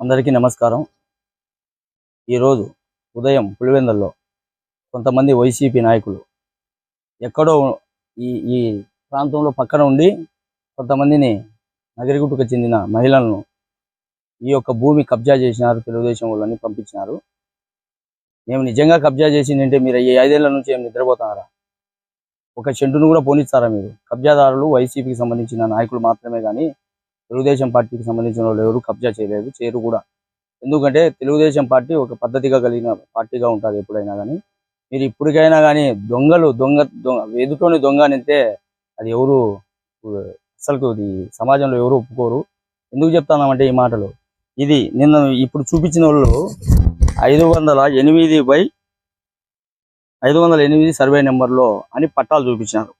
అందరికీ నమస్కారం. ఈరోజు ఉదయం పులివెందల్లో కొంతమంది వైసీపీ నాయకులు ఎక్కడో ఈ ఈ ప్రాంతంలో పక్కన ఉండి కొంతమందిని నగరిగుట్టుకు చెందిన మహిళలను ఈ యొక్క భూమి కబ్జా చేసినారు తెలుగుదేశం వాళ్ళని పంపించినారు. మేము నిజంగా కబ్జా చేసిందంటే మీరు ఈ ఐదేళ్ళ నుంచి ఏం నిద్రపోతున్నారా ఒక చెంటును కూడా పోనిస్తారా మీరు? కబ్జాదారులు వైసీపీకి సంబంధించిన నాయకులు మాత్రమే కానీ తెలుగుదేశం పార్టీకి సంబంధించిన వాళ్ళు ఎవరు కబ్జా చేయలేదు చేయరు కూడా. ఎందుకంటే తెలుగుదేశం పార్టీ ఒక పద్ధతిగా కలిగిన పార్టీగా ఉంటుంది ఎప్పుడైనా కానీ మీరు ఇప్పటికైనా కానీ దొంగలు దొంగ దొంగ ఎదుటోని దొంగ అనితే అది ఎవరు అసలు ఇది సమాజంలో ఎవరు ఒప్పుకోరు. ఎందుకు చెప్తానంటే ఈ మాటలు? ఇది నిన్న ఇప్పుడు చూపించిన వాళ్ళు ఐదు వందల ఎనిమిది బై ఐదు వందల ఎనిమిది సర్వే నెంబర్లో అని పట్టాలు చూపించినారు.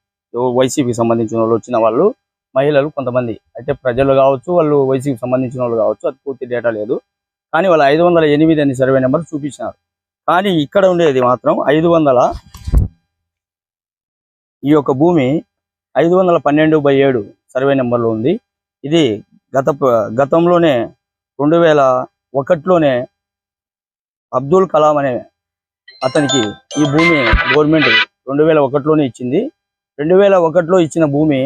వైసీపీకి సంబంధించిన వాళ్ళు వచ్చిన వాళ్ళు. మహిళలు కొంతమంది. అయితే ప్రజలు కావచ్చు వాళ్ళు వయసుకి సంబంధించిన వాళ్ళు కావచ్చు అది పూర్తి డేటా లేదు. కానీ వాళ్ళు ఐదు వందల ఎనిమిది అని సర్వే నెంబర్ చూపించినారు. కానీ ఇక్కడ ఉండేది మాత్రం ఐదు వందల ఈ యొక్క భూమి ఐదు వందల పన్నెండు బై ఏడు సర్వే నెంబర్లో ఉంది. ఇది గత గతంలోనే రెండు వేల ఒకటిలోనే అబ్దుల్ కలాం అనే అతనికి ఈ భూమి గవర్నమెంట్ రెండు వేల ఒకటిలోనే ఇచ్చింది. రెండు వేల ఒకటిలో ఇచ్చిన భూమి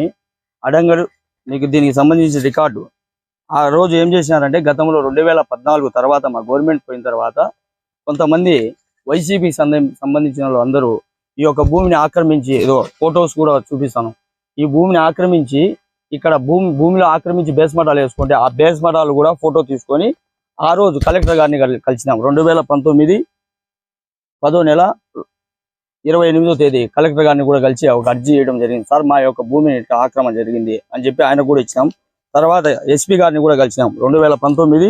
అడంగడు నీకు దీనికి సంబంధించిన రికార్డు. ఆ రోజు ఏం చేసినారంటే గతంలో రెండు వేల పద్నాలుగు తర్వాత మా గవర్నమెంట్ పోయిన తర్వాత కొంతమంది వైసీపీ సంబంధించిన వాళ్ళు అందరూ ఈ యొక్క భూమిని ఆక్రమించి ఏదో ఫొటోస్ కూడా చూపిస్తాను. ఈ భూమిని ఆక్రమించి ఇక్కడ భూమి భూమిలో ఆక్రమించి బేస్ మఠాలు వేసుకుంటే ఆ బేస్ మఠాలు కూడా ఫోటో తీసుకొని ఆ రోజు కలెక్టర్ గారిని కలిసినాం. రెండు వేల పంతొమ్మిది పదో నెల ఇరవై ఎనిమిదో తేదీ కలెక్టర్ గారిని కూడా కలిసి ఒక అర్జీ చేయడం జరిగింది. సార్ మా యొక్క భూమిని ఇట్లా ఆక్రమణ జరిగింది అని చెప్పి ఆయన కూడా ఇచ్చినాం. తర్వాత ఎస్పీ గారిని కూడా కలిసినాం. రెండు వేల పంతొమ్మిది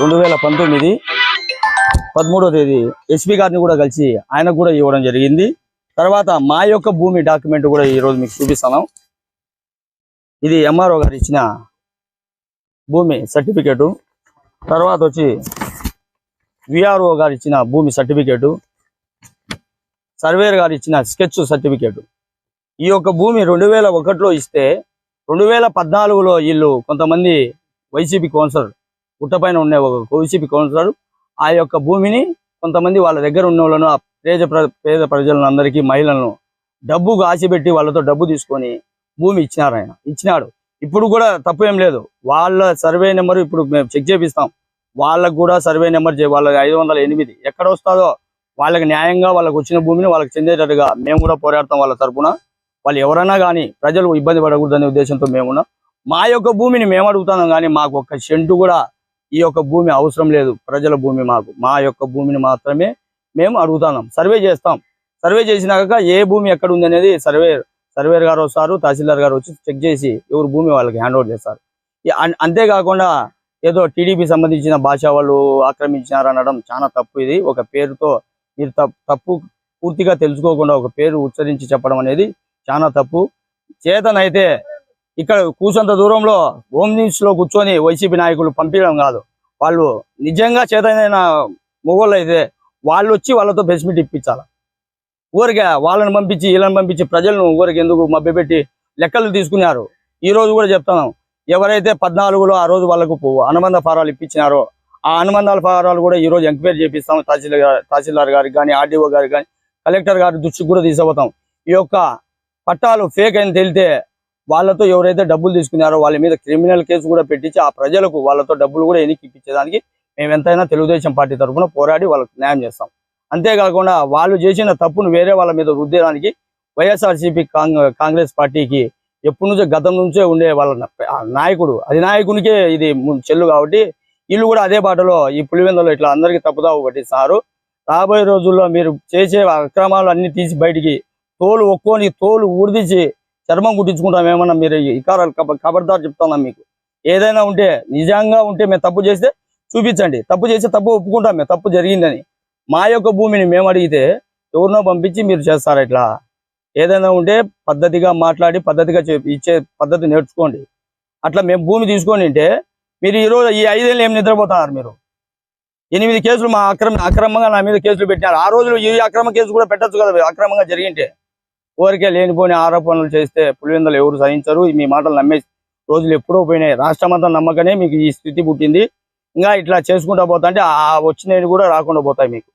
రెండు వేల పంతొమ్మిది పదమూడో తేదీ ఎస్పీ గారిని కూడా కలిసి ఆయనకు కూడా ఇవ్వడం జరిగింది. తర్వాత మా యొక్క భూమి డాక్యుమెంట్ కూడా ఈ రోజు మీకు చూపిస్తాను. ఇది ఎంఆర్ఓ గారు ఇచ్చిన భూమి సర్టిఫికేటు. తర్వాత వచ్చి విఆర్ఓ గారు ఇచ్చిన భూమి సర్టిఫికేటు సర్వేర్ గారు ఇచ్చిన స్కెచ్ సర్టిఫికేటు. ఈ యొక్క భూమి రెండు వేల ఒకటిలో ఇస్తే రెండు వేల పద్నాలుగులో వీళ్ళు కొంతమంది వైసీపీ కౌన్సిలర్ గుట్టపైన ఉండే ఒక వైసీపీ కౌన్సిలర్ ఆ యొక్క భూమిని కొంతమంది వాళ్ళ దగ్గర ఉన్న వాళ్ళను పేద ప్ర- పేద ప్రజలను అందరికీ మహిళలను డబ్బు ఆశపెట్టి వాళ్ళతో డబ్బు తీసుకొని భూమి ఇచ్చినారు ఆయన. ఇచ్చినాడు. ఇప్పుడు కూడా తప్పు ఏం లేదు. వాళ్ళ సర్వే నెంబర్ ఇప్పుడు మేము చెక్ చేపిస్తాం. వాళ్ళకు కూడా సర్వే నెంబర్ వాళ్ళ వాళ్ళకి ఐదు వందల ఎనిమిది ఎక్కడ వస్తుందో వాళ్ళకి న్యాయంగా వాళ్ళకి వచ్చిన భూమిని వాళ్ళకి చెందేటట్టుగా మేము కూడా పోరాడతాం వాళ్ళ తరఫున వాళ్ళు ఎవరైనా కానీ ప్రజలు ఇబ్బంది పడకూడదనే ఉద్దేశంతో మేమున్నాం మా యొక్క భూమిని మేము అడుగుతున్నాం కానీ మాకు ఒక్క సెంటు కూడా ఈ యొక్క భూమి అవసరం లేదు. ప్రజల భూమి మాకు. మా యొక్క భూమిని మాత్రమే మేము అడుగుతున్నాం. సర్వే చేస్తాం. సర్వే చేసినాక ఏ భూమి ఎక్కడ ఉంది అనేది సర్వే సర్వేర్ గారు వస్తారు తహసీల్దార్ గారు వచ్చి చెక్ చేసి ఎవరు భూమి వాళ్ళకి హ్యాండ్ ఓవర్ చేస్తారు. అంతేకాకుండా ఏదో టీడీపీ సంబంధించిన భాష వాళ్ళు ఆక్రమించినారు అనడం చాలా తప్పు ఇది. ఒక పేరుతో మీరు తప్పు తప్పు పూర్తిగా తెలుసుకోకుండా ఒక పేరు ఉచ్చరించి చెప్పడం అనేది చాలా తప్పు. చేతనైతే ఇక్కడ కూర్చొంత దూరంలో హోమ్ న్యూస్లో కూర్చొని వైసీపీ నాయకులు పంపించడం కాదు. వాళ్ళు నిజంగా చేతనైన మొగోళ్ళు అయితే వాళ్ళు వచ్చి వాళ్ళతో బెస్మిట్ ఇప్పించాలి. ఊరికే వాళ్ళని పంపించి వీళ్ళని పంపించి ప్రజలను ఊరికి ఎందుకు మభ్యపెట్టి లెక్కలు తీసుకున్నారు? ఈ రోజు కూడా చెప్తున్నాం. ఎవరైతే పద్నాలుగులో ఆ రోజు వాళ్ళకు అనుబంధ ఫారాలు ఇప్పించినారో ఆ అనుబంధాల ఫారాలు కూడా ఈ రోజు ఎంక్వైరీ చేపిస్తాం తహసీల్దార్ తహసీల్దార్ గారికి కానీ ఆర్డీఓ గారికి కానీ కలెక్టర్ గారి దృష్టికి కూడా తీసుకుపోతాం. ఈ యొక్క పట్టాలు ఫేక్ అని తెలితే వాళ్ళతో ఎవరైతే డబ్బులు తీసుకున్నారో వాళ్ళ మీద క్రిమినల్ కేసు కూడా పెట్టించి ఆ ప్రజలకు వాళ్ళతో డబ్బులు కూడా ఎన్నికి ఇప్పించేదానికి మేము ఎంతైనా తెలుగుదేశం పార్టీ తరఫున పోరాడి వాళ్ళకు న్యాయం చేస్తాం. అంతేకాకుండా వాళ్ళు చేసిన తప్పును వేరే వాళ్ళ మీద రుద్దేదానికి వైఎస్ఆర్సీపీ కాంగ్రెస్ పార్టీకి ఎప్పటి నుంచో గతం నుంచే ఉండే వాళ్ళ నాయకుడు ఆ నాయకుడు అధినాయకునికే ఇది చెల్లు కాబట్టి వీళ్ళు కూడా అదే బాటలో ఈ పులివెందులో ఇట్లా అందరికీ తప్పుదావు పట్టిస్తున్నారు రాబోయే రోజుల్లో మీరు చేసే అక్రమాలు అన్ని తీసి బయటికి తోలు ఒక్కోని తోలు ఊడిదీసి చర్మం కుట్టించుకుంటాం ఏమన్నా మీరు ఇకారాలు కబ- చెప్తున్నాం మీకు? ఏదైనా ఉంటే నిజంగా ఉంటే మేము తప్పు చేస్తే చూపించండి. తప్పు చేస్తే తప్పు ఒప్పుకుంటాం మేము తప్పు జరిగిందని. మా యొక్క భూమిని మేము అడిగితే ఎవరినో పంపించి మీరు చేస్తారా ఇట్లా? ఏదైనా ఉంటే పద్ధతిగా మాట్లాడి పద్ధతిగా ఇచ్చే పద్ధతి నేర్చుకోండి. అట్లా మేము భూమి తీసుకొని ఉంటే మీరు ఈ రోజు ఈ ఐదేళ్ళు ఏం నిద్రపోతున్నారు మీరు? ఎనిమిది కేసులు మా అక్రమ అక్రమంగా నా మీద కేసులు పెట్టినారు. ఆ రోజులు ఈ అక్రమ కేసు కూడా పెట్టొచ్చు కదా అక్రమంగా జరిగింటే. ఊరికే లేనిపోని ఆరోపణలు చేస్తే పులివెందులు ఎవరు సహించరు. మీ మాటలు నమ్మే రోజులు ఎప్పుడో పోయినాయి. రాష్ట్రమంతా నమ్మకనే మీకు ఈ స్థితి పుట్టింది. ఇంకా ఇట్లా చేసుకుంటా పోతా అంటే ఆ వచ్చినవి కూడా రాకుండా పోతాయి మీకు.